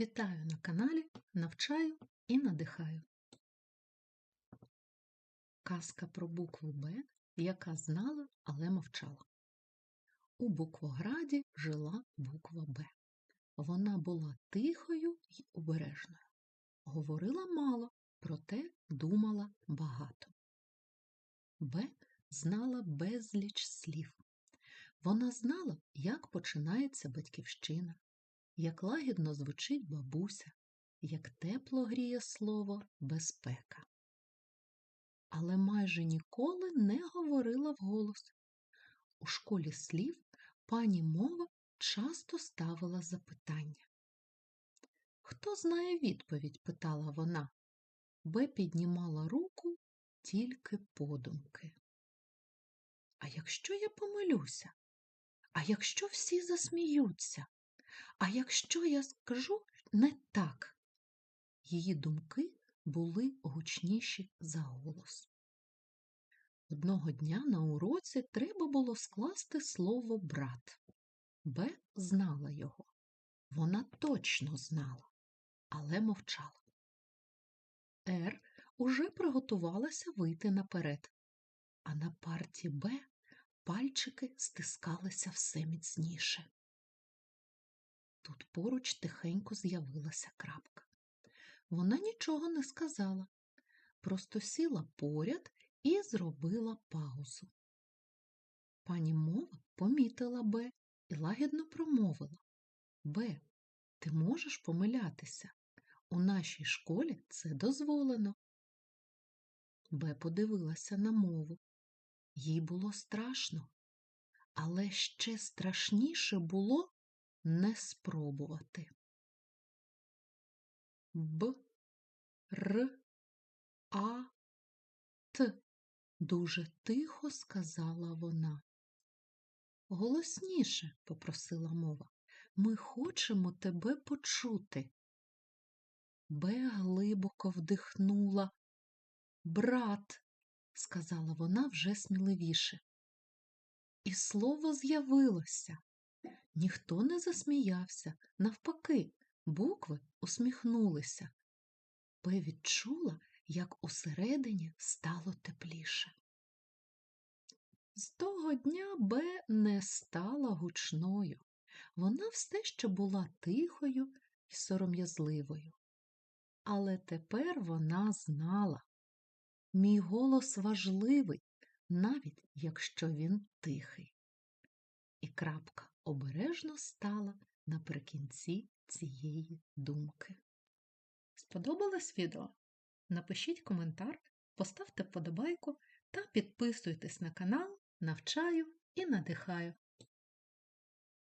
Вітаю на каналі Навчаю і надихаю. Казка про букву Б, яка знала, але мовчала. У буквограді жила буква Б. Вона була тихою й обережною. Говорила мало, проте думала багато. Б знала безліч слів. Вона знала, як починається батьківщина, як лагідно звучить бабуся, як тепло гріє слово безпека. Але майже ніколи не говорила вголос. У школі слів пані мова часто ставила запитання. Хто знає відповідь? питала вона. Б піднімала руку тільки подумки. А якщо я помилюся? А якщо всі засміються? А якщо я скажу не так? Її думки були гучніші за голос. Одного дня на уроці треба було скласти слово брат. Б знала його. Вона точно знала, але мовчала. Р уже приготувалася вийти наперед, а на парті Б пальчики стискалися все міцніше. Тут поруч тихенько з'явилася крапка. Вона нічого не сказала, просто сіла поряд і зробила паузу. Пані мова помітила Б і лагідно промовила Б, ти можеш помилятися. У нашій школі це дозволено. Б подивилася на мову. Їй було страшно, але ще страшніше було не спробувати. Б, Р, А, Т, дуже тихо сказала вона. Голосніше, попросила мова, ми хочемо тебе почути. Б глибоко вдихнула. Брат, сказала вона вже сміливіше. І слово з'явилося. Ніхто не засміявся, навпаки, букви усміхнулися. Б відчула, як усередині стало тепліше. З того дня Б не стала гучною. Вона все ще була тихою і сором'язливою. Але тепер вона знала. Мій голос важливий, навіть якщо він тихий. І крапка обережно стала наприкінці цієї думки. Сподобалось відео? Напишіть коментар, поставте вподобайку та підписуйтесь на канал Навчаю і надихаю.